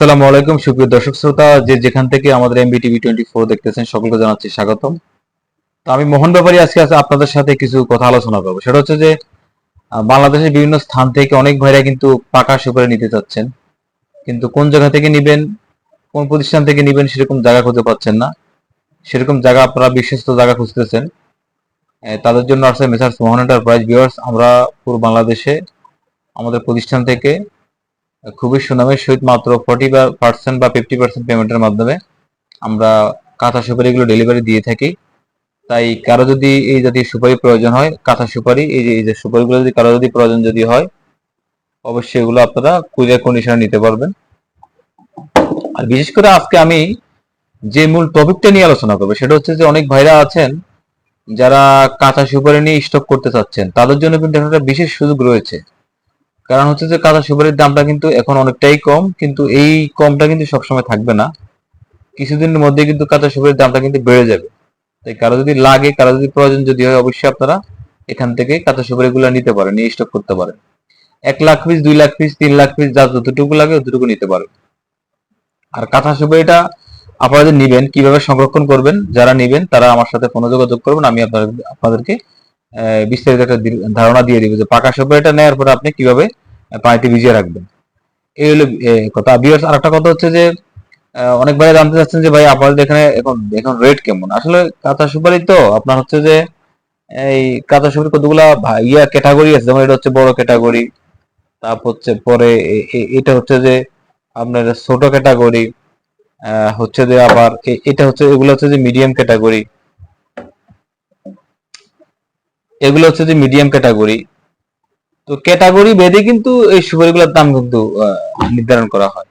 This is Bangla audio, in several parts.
আসসালামু আলাইকুম, সুপ্রিয় দর্শক শ্রোতা। যে যেখান থেকে আমাদের এমবি টিভি টোয়েন্টি ফোর দেখতেছেন, সকলকে জানাচ্ছি স্বাগতম। তো আমি মোহন ব্যাপারী, আজকে আপনাদের সাথে কিছু কথা আলোচনা করব। সেটা হচ্ছে যে বাংলাদেশের বিভিন্ন স্থান থেকে অনেক ভাইরা কিন্তু পাকা সুপারি নিতে চাচ্ছেন। কিন্তু কোন জায়গা থেকে নিবেন, কোন প্রতিষ্ঠান থেকে নিবেন সেরকম জায়গা খুঁজে পাচ্ছেন না। সেরকম জায়গা আপনারা বিশ্বস্ত জায়গা খুঁজতেছেন। তাদের জন্য আছে মেসার্স মোহন এন্টারপ্রাইজ ভিউয়ার্স আমরা পুরো বাংলাদেশে আমাদের প্রতিষ্ঠান থেকে খুবই সুনামের সহিত মাত্র ফর্টি পার্সেন্ট বা ফিফটি পার্সেন্ট পেমেন্টের মাধ্যমে আমরা কাঁথা সুপারিগুলো ডেলিভারি দিয়ে থাকি। তাই কারও যদি এই জাতীয় সুপারি প্রয়োজন হয়, কাঁথা সুপারি, এই যে এই যে সুপারিগুলো যদি কারও যদি প্রয়োজন যদি হয়, অবশ্যই এগুলো আপনারা কুরিয়ার কন্ডিশনে নিতে পারবেন। আর বিশেষ করে আজকে আমি যে মূল টপিকটা নিয়ে আলোচনা করব, সেটা হচ্ছে যে অনেক ভাইরা আছেন যারা কাঁথা সুপারি নিয়ে স্টক করতে চাচ্ছেন, তাদের জন্য কিন্তু একটা বিশেষ সুযোগ রয়েছে। কারণ হচ্ছে যে কাঁচা সুপারির দামটা কিন্তু এখন অনেকটাই কম, কিন্তু এই কমটা কিন্তু সবসময় থাকবে না। কিছুদিনের মধ্যে কিন্তু কাঁচা সুপারির দামটা কিন্তু বেড়ে যাবে। তাই কারও যদি লাগে, কারও যদি প্রয়োজন যদি হয়, অবশ্যই আপনারা এখান থেকে কাঁচা সুপারিগুলো নিতে পারেন, নিয়ে স্টক করতে পারেন। এক লাখ পিস দুই লাখ পিস তিন লাখ পিস যা যতটুকু লাগে ততটুকু নিতে পারেন। আর কাঁথা সুপারিটা আপনারা যে নিবেন, কীভাবে সংরক্ষণ করবেন, যারা নিবেন, তারা আমার সাথে ফোনে যোগাযোগ করবেন, আমি আপনাদের আপনাদেরকে বিস্তারিত একটা ধারণা দিয়ে দিবে যে পাকা সুপারিটা নেওয়ার পরে আপনি কীভাবে পানিতে ভিজিয়ে রাখবেন। এই হলো কথা। বিয়ার্স আর একটা কথা হচ্ছে যে অনেক ভাই জানতে চাচ্ছেন যে ভাই, আপনাদের এখানে এখন এখন রেট কেমন? আসলে কাঁচা সুপারি তো, আপনার হচ্ছে যে, এই কাঁচা সুপারি কতগুলা ইয়া ক্যাটাগরি আছে? যেমন এটা হচ্ছে বড় ক্যাটাগরি তারপর হচ্ছে পরে এটা হচ্ছে যে আপনার ছোট ক্যাটাগরি হচ্ছে যে আবার এটা হচ্ছে, এগুলো হচ্ছে যে মিডিয়াম ক্যাটাগরি এগুলো হচ্ছে যে মিডিয়াম ক্যাটাগরি তো ক্যাটাগরি ভেদে কিন্তু এই সুপারিগুলোর দাম কিন্তু নির্ধারণ করা হয়।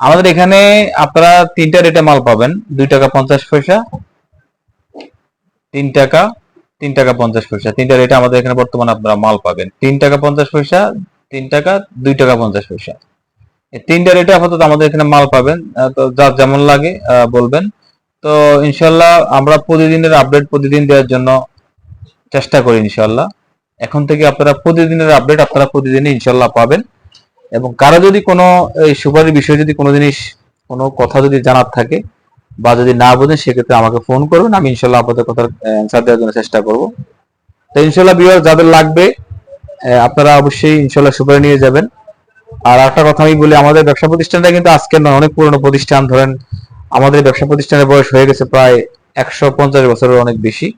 আমাদের এখানে আপনারা তিনটা রেটে মাল পাবেন। দুই টাকা পঞ্চাশ পয়সা, তিন টাকা তিন টাকা পঞ্চাশ পয়সা। তিনটা রেটে আমাদের এখানে বর্তমানে আপনারা মাল পাবেন। তিন টাকা পঞ্চাশ পয়সা, তিন টাকা, দুই টাকা পঞ্চাশ পয়সা। তিনটা রেটে আপাতত আমাদের এখানে মাল পাবেন। তো যার যেমন লাগে বলবেন। তো ইনশাল্লাহ আমরা প্রতিদিনের আপডেট প্রতিদিন দেওয়ার জন্য চেষ্টা করি ইনশাল্লাহ এখন থেকে আপনারা প্রতিদিনের আপডেট আপনারা প্রতিদিনই ইনশাল্লাহ পাবেন। এবং কারও যদি কোনো এই সুপারির বিষয়ে যদি কোনো জিনিস, কোনো কথা যদি জানার থাকে বা যদি না বোঝেন, সেক্ষেত্রে আমাকে ফোন করবেন আমি ইনশাল্লাহ আপনাদের কথার অ্যান্সার দেওয়ার জন্য চেষ্টা করব। তো ইনশাল্লাহ বিয়ার যাদের লাগবে আপনারা অবশ্যই ইনশাল্লাহ সুপারি নিয়ে যাবেন। আর একটা কথা আমি বলি, আমাদের ব্যবসা প্রতিষ্ঠানটা কিন্তু আজকে নয়, অনেক পুরনো প্রতিষ্ঠান। ধরেন, আমাদের ব্যবসা প্রতিষ্ঠানের বয়স হয়ে গেছে প্রায় একশো পঞ্চাশ বছরের অনেক বেশি।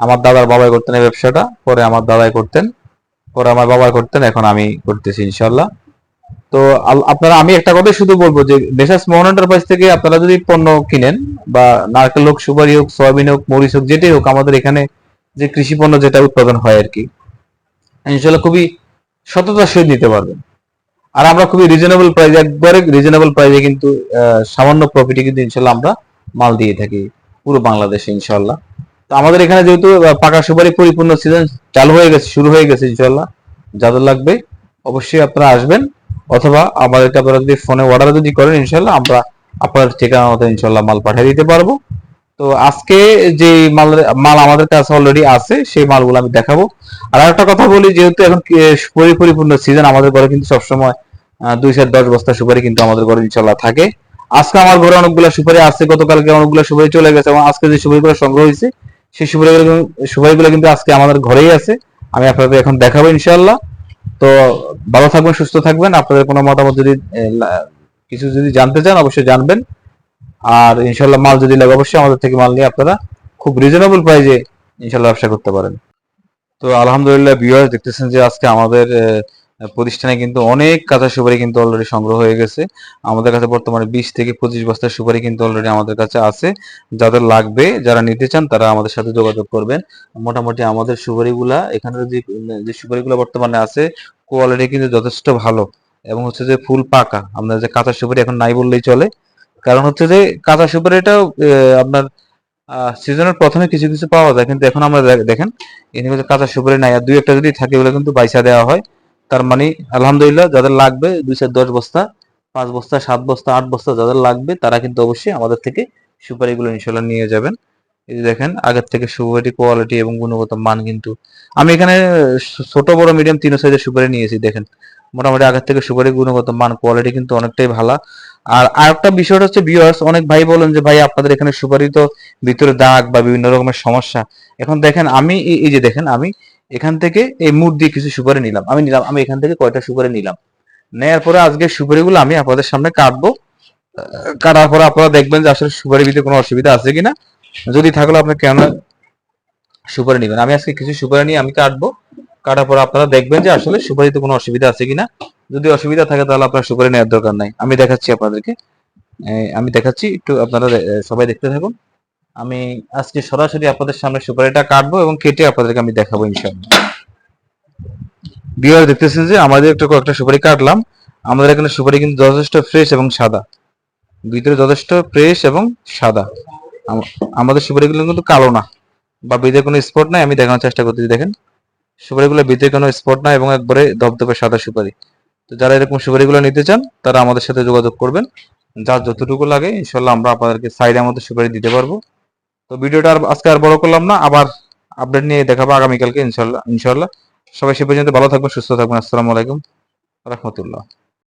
আমার দাদার বাবাই করতেন এই ব্যবসাটা, পরে আমার দাদাই করতেন, পরে আমার বাবাই করতেন, এখন আমি করতেছি ইনশাল্লাহ তো আপনারা, আমি একটা কথাই শুধু বলব যে মেসাস মোহন এন্টারপ্রাইজ থেকে আপনারা যদি পণ্য কিনেন, বা নারকেল হোক, সুপারি হোক, সয়াবিন হোক, মরিচ হোক, যেটাই হোক, আমাদের এখানে যে কৃষি পণ্য যেটা উৎপাদন হয় আর কি ইনশাল্লাহ খুবই সততার সহিত নিতে পারবেন। আর আমরা খুবই রিজনেবল প্রাইস একবারে রিজনেবল প্রাইসে কিন্তু সামান্য প্রফিটে কিন্তু ইনশাল্লাহ আমরা মাল দিয়ে থাকি, পুরো বাংলাদেশে ইনশাল্লাহ তো আমাদের এখানে যেহেতু পাকা সুপারি পরিপূর্ণ সিজন চালু হয়ে গেছে, শুরু হয়ে গেছে ইনশাল্লাহ যাদের লাগবে অবশ্যই আপনারা আসবেন, অথবা আমাদেরকে আপনারা যদি ফোনে অর্ডার যদি করেন ইনশাল্লাহ আমরা আপনার ঠিকানা মতো ইনশাল্লাহ মাল পাঠিয়ে দিতে পারব। তো আজকে যে মাল মাল আমাদের কাছে অলরেডি আছে, সেই মালগুলো আমি দেখাবো। আর একটা কথা বলি, যেহেতু এখন পরিপূর্ণ সিজন আমাদের ঘরে কিন্তু সবসময় দুই চার দশ বস্তা সুপারি কিন্তু আমাদের ঘরে ইনশাল্লাহ থাকে। আজকে আমার ঘরে অনেকগুলো সুপারি আছে, গতকালকে অনেকগুলো সুপারি চলে গেছে, এবং আজকে যে সুপারিগুলো সংগ্রহ হয়েছে সেই সুপারিগুলো কিন্তু আজকে আমাদের ঘরেই আছে। আমি আপনাদের এখন দেখাবো ইনশাল্লাহ তো ভালো থাকবেন, সুস্থ থাকবেন। আপনাদের কোনো মতামত যদি কিছু যদি জানতে চান, অবশ্যই জানবেন। আর ইনশাল্লাহ মাল যদি লাগে, অবশ্যই আমাদের থেকে মাল নিয়ে আপনারা খুব রিজনেবল প্রাইজে ইনশাল্লাহ ব্যবসা করতে পারেন। তো আলহামদুলিল্লাহ ভিউয়ার্স দেখতেছেন যে আজকে আমাদের প্রতিষ্ঠানে কিন্তু অনেক কাঁচা সুপারি কিন্তু অলরেডি সংগ্রহ হয়ে গেছে। আমাদের কাছে বর্তমানে বিশ থেকে পঁচিশ বস্তা সুপারি কিন্তু অলরেডি আমাদের কাছে আছে। যাদের লাগবে, যারা নিতে চান, তারা আমাদের সাথে যোগাযোগ করবেন। মোটামুটি আমাদের সুপারিগুলা এখানে যে যে সুপারিগুলো বর্তমানে আছে কোয়ালিটি কিন্তু যথেষ্ট ভালো। এবং হচ্ছে যে ফুল পাকা। আপনার যে কাঁচা সুপারি এখন নাই বললেই চলে। কারণ হচ্ছে যে কাঁচা সুপারিটাও আপনার সিজনের প্রথমে কিছু কিছু পাওয়া যায়। কিন্তু এখন আমরা দেখেন এখানে কাঁচা সুপারি নাই। আর দুই একটা যদি থাকে ওগুলো কিন্তু বাইসা দেওয়া হয়। তার মানে আলহামদুলিল্লাহ, যাদের লাগবে দুই চার দশ বস্তা, পাঁচ বস্তা, সাত বস্তা, আট বস্তা যাদের লাগবে, তারা কিন্তু অবশ্যই আমাদের থেকে সুপারিগুলো ইনশাল্লাহ নিয়ে যাবেন। এই যে দেখেন, আগের থেকে সুপারি কোয়ালিটি এবং গুণগত মান কিন্তু। আমি এখানে ছোট, বড় মিডিয়াম তিন সাইজের সুপারি নিয়েছি, দেখেন। মোটামুটি আগের থেকে সুপারি গুণগত মান কোয়ালিটি কিন্তু অনেকটাই ভালো। আর আরেকটা বিষয় হচ্ছে ভিউয়ার্স অনেক ভাই বলেন যে, ভাই, আপনাদের এখানে সুপারি তো ভিতরে দাগ বা বিভিন্ন রকমের সমস্যা। এখন দেখেন, আমি এই- এই যে দেখেন, আমি এখান থেকে এই মুড দিয়ে কিছু সুপারি নিলাম। আমি নিলাম, আমি এখান থেকে কয়টা সুপারি নিলাম? নেয়ার পরে আজকে সুপারিগুলো আমি আপনাদের সামনে কাটবো। কাটার পরে আপনারা দেখবেন যে আসলে সুপারির ভিতরে কোনো অসুবিধা আছে কিনা। যদি থাকলে আপনি কেন সুপারি নেবেন? আমি আজকে কিছু সুপারি নিয়ে আমি কাটবো। কাটার পর আপনারা দেখবেন যে আসলে সুপারিতে কোনো অসুবিধা আছে কিনা। যদি অসুবিধা থাকে তাহলে আপনার সুপারি নেওয়ার দরকার নাই। আমি দেখাচ্ছি আপনাদেরকে। আমি দেখাচ্ছি, একটু আপনারা সবাই দেখতে থাকুন। আমি আজকে সরাসরি আপনাদের সামনে সুপারিটা কাটবো এবং কেটে আপনাদেরকে আমি দেখাবো ইনশাআল্লাহ। বিয়ার দেখতেছেন যে আমাদের একটা কয়েকটা সুপারি কাটলাম। আমাদের এখানে সুপারি কিন্তু যথেষ্ট ফ্রেশ এবং সাদা। ভিতরে যথেষ্ট ফ্রেশ এবং সাদা। আমাদের সুপারিগুলো কিন্তু কালো না বা ভিতরে কোনো স্পট নাই, আমি দেখানোর চেষ্টা করতেছি, দেখেন। সুপারিগুলো ভিতরে কোনো স্পট নাই এবং একবারে ধবধবে সাদা সুপারি। তো যারা এরকম সুপারিগুলো নিতে চান, তারা আমাদের সাথে যোগাযোগ করবেন। যার যতটুকু লাগে ইনশাল্লাহ আমরা আপনাদেরকে সাইডের মধ্যে সুপারি দিতে পারব। তো ভিডিওটা আর আজকে আর বড় করলাম না, আবার আপডেট নিয়ে দেখাবো আগামীকালকে, ইনশাল্লাহ ইনশাল্লাহ। সবাই সে পর্যন্ত ভালো থাকবেন, সুস্থ থাকবেন, আসসালামু আলাইকুম, রহমতুল্লাহ।